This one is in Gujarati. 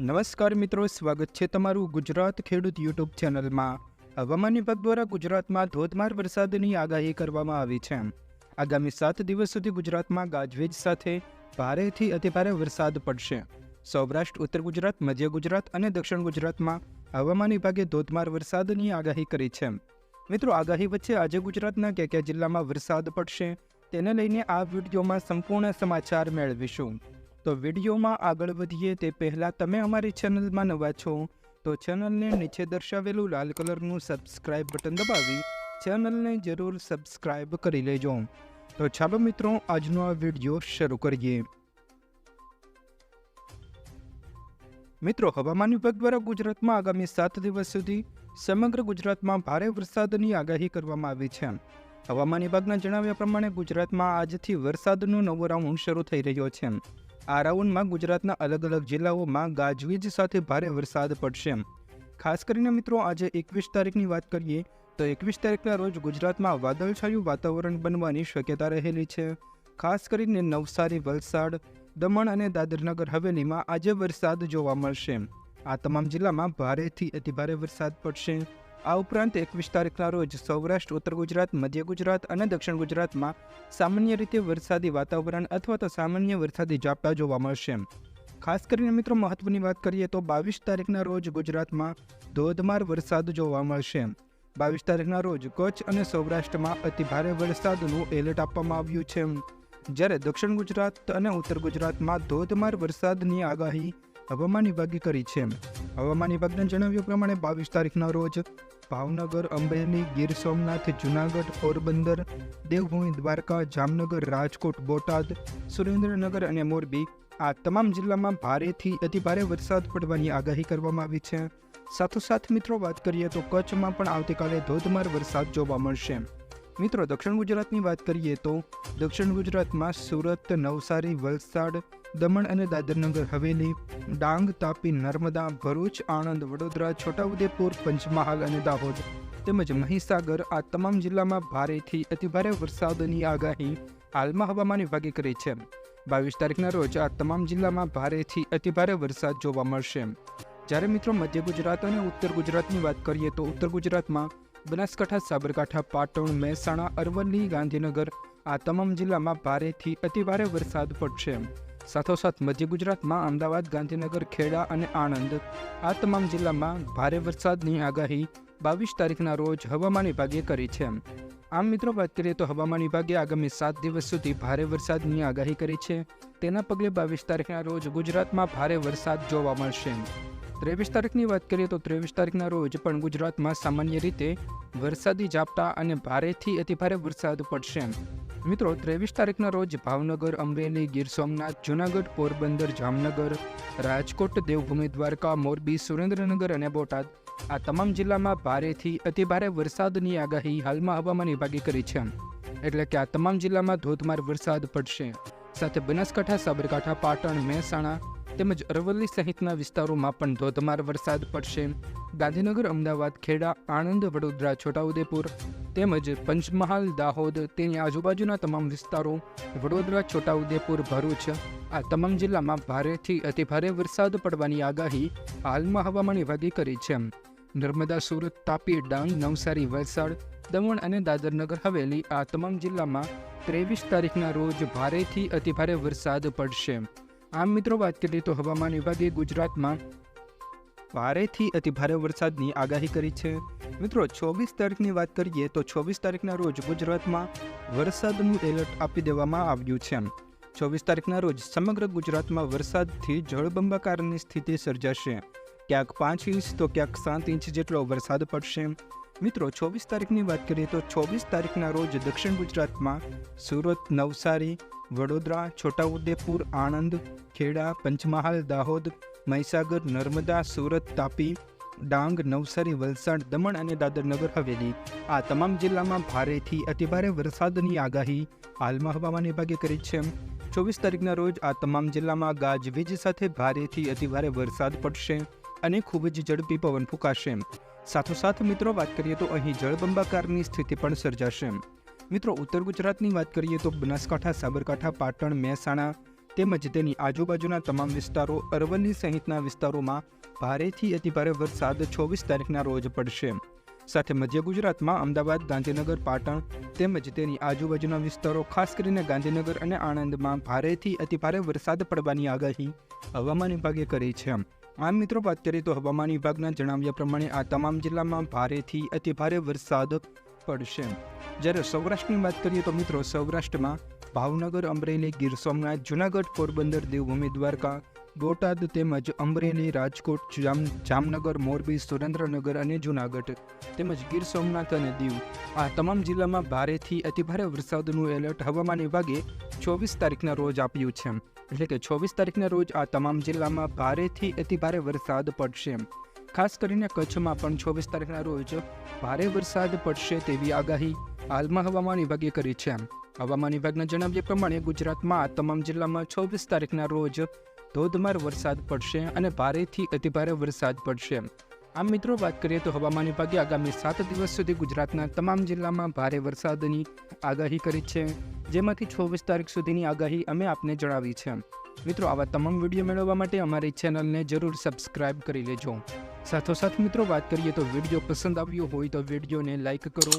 નમસ્કાર મિત્રો, સ્વાગત છે તમારું ગુજરાત ખેડૂત યુટ્યુબ ચેનલમાં. હવામાન વિભાગ દ્વારા ગુજરાતમાં ધોધમાર વરસાદની આગાહી કરવામાં આવી છે. આગામી સાત દિવસ સુધી ગુજરાતમાં ગાજવીજ સાથે ભારેથી અતિભારે વરસાદ પડશે. સૌરાષ્ટ્ર, ઉત્તર ગુજરાત, મધ્ય ગુજરાત અને દક્ષિણ ગુજરાતમાં હવામાન વિભાગે ધોધમાર વરસાદની આગાહી કરી છે. મિત્રો, આગાહી વચ્ચે આજે ગુજરાતના કયા કયા જિલ્લામાં વરસાદ પડશે, તેને લઈને આ વિડીયોમાં સંપૂર્ણ સમાચાર મેળવીશું. તો વિડીયોમાં આગળ વધીએ તે પહેલાં તમે અમારી ચેનલમાં નવા છો, તો ચેનલને નીચે દર્શાવેલું લાલ કલરનું સબસ્ક્રાઇબ બટન દબાવી ચેનલને જરૂર સબસ્ક્રાઇબ કરી લેજો. તો ચાલો મિત્રો, આજનો આ વીડિયો શરૂ કરીએ. મિત્રો, હવામાન વિભાગ દ્વારા ગુજરાતમાં આગામી સાત દિવસ સુધી સમગ્ર ગુજરાતમાં ભારે વરસાદની આગાહી કરવામાં આવી છે. હવામાન વિભાગના જણાવ્યા પ્રમાણે ગુજરાતમાં આજથી વરસાદનો નવો રાઉન્ડ શરૂ થઈ રહ્યો છે. આ ગુજરાતના અલગ અલગ જિલ્લાઓમાં ગાજવીજ સાથે ભારે વરસાદ પડશે. ખાસ કરીને મિત્રો, આજે એકવીસ તારીખની વાત કરીએ, તો એકવીસ તારીખના રોજ ગુજરાતમાં વાદળછાયું વાતાવરણ બનવાની શક્યતા રહેલી છે. ખાસ કરીને નવસારી, વલસાડ, દમણ અને દાદરનગર હવેલીમાં આજે વરસાદ જોવા મળશે. આ તમામ જિલ્લામાં ભારેથી અતિભારે વરસાદ પડશે. આ ઉપરાંત એકવીસ તારીખના રોજ સૌરાષ્ટ્ર, ઉત્તર ગુજરાત, મધ્ય ગુજરાત અને દક્ષિણ ગુજરાતમાં સામાન્ય રીતે વરસાદી વાતાવરણ અથવા તો સામાન્ય વરસાદી ઝાપટા જોવા મળશે. ખાસ કરીને મિત્રો મહત્વની વાત કરીએ તો બાવીસ તારીખના રોજ ગુજરાતમાં ધોધમાર વરસાદ જોવા મળશે. બાવીસ તારીખના રોજ કચ્છ અને સૌરાષ્ટ્રમાં અતિભારે વરસાદનું એલર્ટ આપવામાં આવ્યું છે. જ્યારે દક્ષિણ ગુજરાત અને ઉત્તર ગુજરાતમાં ધોધમાર વરસાદની આગાહી હવામાન વિભાગે કરી છે. હવામાન વિભાગના જણાવ્યા પ્રમાણે બાવીસ તારીખના રોજ ભાવનગર અમરેલી ગીર સોમનાથ, જુનાગઢ, પોરબંદર, દેવભૂમિ, દ્વારકા, જામનગર, રાજકોટ, બોટાદ, સુરેન્દ્રનગર અને મોરબી આ તમામ જિલ્લામાં ભારેથી અતિભારે વરસાદ પડવાની આગાહી કરવામાં આવી છે. સાથોસાથ મિત્રો, વાત કરીએ તો કચ્છમાં પણ આવતીકાલે ધોધમાર વરસાદ જોવા મળશે. મિત્રો, દક્ષિણ ગુજરાતની વાત કરીએ તો દક્ષિણ ગુજરાતમાં સુરત, નવસારી, વલસાડ, દમણ અને દાદરનગર હવેલી, ડાંગ, તાપી, નર્મદા, ભરૂચ, આણંદ, વડોદરા, છોટાઉદેપુર, પંચમહાલ અને દાહોદ તેમજ મહીસાગર આ તમામ જિલ્લામાં ભારેથી અતિભારે વરસાદની આગાહી હાલમાં હવામાન વિભાગે કરી છે. બાવીસ તારીખના રોજ આ તમામ જિલ્લામાં ભારેથી અતિભારે વરસાદ જોવા મળશે. જ્યારે મિત્રો, મધ્ય ગુજરાત અને ઉત્તર ગુજરાતની વાત કરીએ તો ઉત્તર ગુજરાતમાં બનાસકાંઠા, સાબરકાંઠા, પાટણ, મહેસાણા, અરવલ્લી, ગાંધીનગર આ તમામ જિલ્લામાં ભારેથી અતિભારે વરસાદ પડશે. સાથોસાથ મધ્ય ગુજરાતમાં અમદાવાદ, ગાંધીનગર, ખેડા અને આણંદ આ તમામ જિલ્લામાં ભારે વરસાદની આગાહી બાવીસ તારીખના રોજ હવામાન વિભાગે કરી છે. આમ મિત્રો, વાત કરીએ તો હવામાન વિભાગે આગામી સાત દિવસ સુધી ભારે વરસાદની આગાહી કરી છે. તેના પગલે બાવીસ તારીખના રોજ ગુજરાતમાં ભારે વરસાદ જોવા મળશે. ત્રેવીસ તારીખની વાત કરીએ તો ત્રેવીસ તારીખના રોજ પણ ગુજરાતમાં સામાન્ય રીતે વરસાદી ઝાપટા અને ભારેથી અતિભારે વરસાદ પડશે. મિત્રો, ત્રેવીસ તારીખના રોજ ભાવનગર, અમરેલી, ગીર સોમનાથ, જૂનાગઢ, પોરબંદર, જામનગર, રાજકોટ, દેવભૂમિ, દ્વારકા, મોરબી, સુરેન્દ્રનગર અને બોટાદ આ તમામ જિલ્લામાં ભારેથી અતિભારે વરસાદની આગાહી હાલમાં હવામાન વિભાગે કરી છે. એટલે કે આ તમામ જિલ્લામાં ધોધમાર વરસાદ પડશે. સાથે બનાસકાંઠા, સાબરકાંઠા, પાટણ, મહેસાણા તેમજ અરવલ્લી સહિતના વિસ્તારોમાં પણ ધોધમાર વરસાદ પડશે. ગાંધીનગર, અમદાવાદ, ખેડા, આણંદ, વડોદરા, છોટાઉદેપુર તેમજ પંચમહાલ, દાહોદ તેની આજુબાજુના તમામ વિસ્તારો વડોદરા, છોટાઉદેપુર, ભરૂચ આ તમામ જિલ્લામાં ભારેથી અતિભારે વરસાદ પડવાની આગાહી હાલમાં હવામાન વિભાગે કરી છે. નર્મદા, સુરત, તાપી, ડાંગ, નવસારી, વલસાડ, દમણ અને દાદરનગર હવેલી આ તમામ જિલ્લામાં ત્રેવીસ તારીખના રોજ ભારેથી અતિભારે વરસાદ પડશે. આમ મિત્રો વાત કરીએ તો હવામાન વિભાગે ગુજરાતમાં ભારેથી અતિભારે વરસાદની આગાહી કરી છે. મિત્રો, ચોવીસ તારીખની વાત કરીએ તો ચોવીસ તારીખના રોજ ગુજરાતમાં વરસાદનું એલર્ટ આપી દેવામાં આવ્યું છે. ચોવીસ તારીખના રોજ સમગ્ર ગુજરાતમાં વરસાદથી જળબંબાકારની સ્થિતિ સર્જાશે. ક્યાંક પાંચ ઇંચ તો ક્યાંક સાત ઇંચ જેટલો વરસાદ પડશે. મિત્રો, ચોવીસ તારીખની વાત કરીએ તો ચોવીસ તારીખના રોજ દક્ષિણ ગુજરાતમાં સુરત, નવસારી, વડોદરા, છોટાઉદેપુર, આણંદ, ખેડા, પંચમહાલ, દાહોદ, મહીસાગર, નર્મદા, સુરત, તાપી, ડાંગ, નવસારી, વલસાડ, દમણ અને દાદરનગર હવેલી. આ તમામ જિલ્લામાં ભારેથી અતિભારે વરસાદની આગાહી હાલમાં હવામાન વિભાગે કરી છે. ચોવીસ તારીખના રોજ આ તમામ જિલ્લામાં ગાજવીજ સાથે ભારેથી અતિભારે વરસાદ પડશે અને ખૂબ જ ઝડપી પવન ફૂંકાશે. સાથોસાથ મિત્રો, વાત કરીએ તો અહીં જળબંબાકારની સ્થિતિ પણ સર્જાશે. મિત્રો, ઉત્તર ગુજરાતની વાત કરીએ તો બનાસકાંઠા, સાબરકાંઠા, પાટણ, મહેસાણા તેમજ તેની આજુબાજુના તમામ વિસ્તારો અરવલ્લી સહિતના વિસ્તારોમાં ભારેથી અતિભારે વરસાદ છવ્વીસ તારીખના રોજ પડશે. સાથે મધ્ય ગુજરાતમાં અમદાવાદ, ગાંધીનગર, પાટણ તેમજ તેની આજુબાજુના વિસ્તારો, ખાસ કરીને ગાંધીનગર અને આણંદમાં ભારેથી અતિભારે વરસાદ પડવાની આગાહી હવામાન વિભાગે કરી છે. આમ મિત્રો, વાત કરીએ તો હવામાન વિભાગના જણાવ્યા પ્રમાણે આ તમામ જિલ્લામાં ભારેથી અતિભારે વરસાદ પડશે. જ્યારે સૌરાષ્ટ્રની વાત કરીએ તો મિત્રો, સૌરાષ્ટ્રમાં ભાવનગર, અમરેલી, ગીર સોમનાથ, જૂનાગઢ, પોરબંદર, દેવભૂમિ, દ્વારકા બોટાદ તેમજ અમરેલી, રાજકોટ, જામ, જામનગર, મોરબી, સુરેન્દ્રનગર અને જૂનાગઢ તેમજ ગીર સોમનાથ અને દીવ. આ તમામ જિલ્લામાં ભારેથી અતિભારે વરસાદનું એલર્ટ હવામાન વિભાગે ચોવીસ તારીખના રોજ આપ્યું છે. એટલે કે ચોવીસ તારીખના રોજ આ તમામ જિલ્લામાં ભારેથી અતિભારે વરસાદ પડશે. ખાસ કરીને કચ્છમાં પણ ચોવીસ તારીખના રોજ ભારે વરસાદ પડશે તેવી આગાહી હાલમાં હવામાન વિભાગે કરી છે. હવામાન વિભાગના જણાવ્યા પ્રમાણે ગુજરાતમાં તમામ જિલ્લામાં ચોવીસ તારીખના રોજ ધોધમાર વરસાદ પડશે અને ભારેથી અતિભારે વરસાદ પડશે. આમ મિત્રો, વાત કરીએ તો હવામાન વિભાગે આગામી સાત દિવસ સુધી ગુજરાતના તમામ જિલ્લામાં ભારે વરસાદની આગાહી કરી છે, જેમાંથી છવ્વીસ તારીખ સુધીની આગાહી અમે આપને જણાવી છે. મિત્રો, આવા તમામ વીડિયો મેળવવા માટે અમારી ચેનલને જરૂર સબસ્ક્રાઇબ કરી લેજો. સાથોસાથ મિત્રો, વાત કરીએ તો વીડિયો પસંદ આવ્યો હોય તો વિડીયોને લાઈક કરો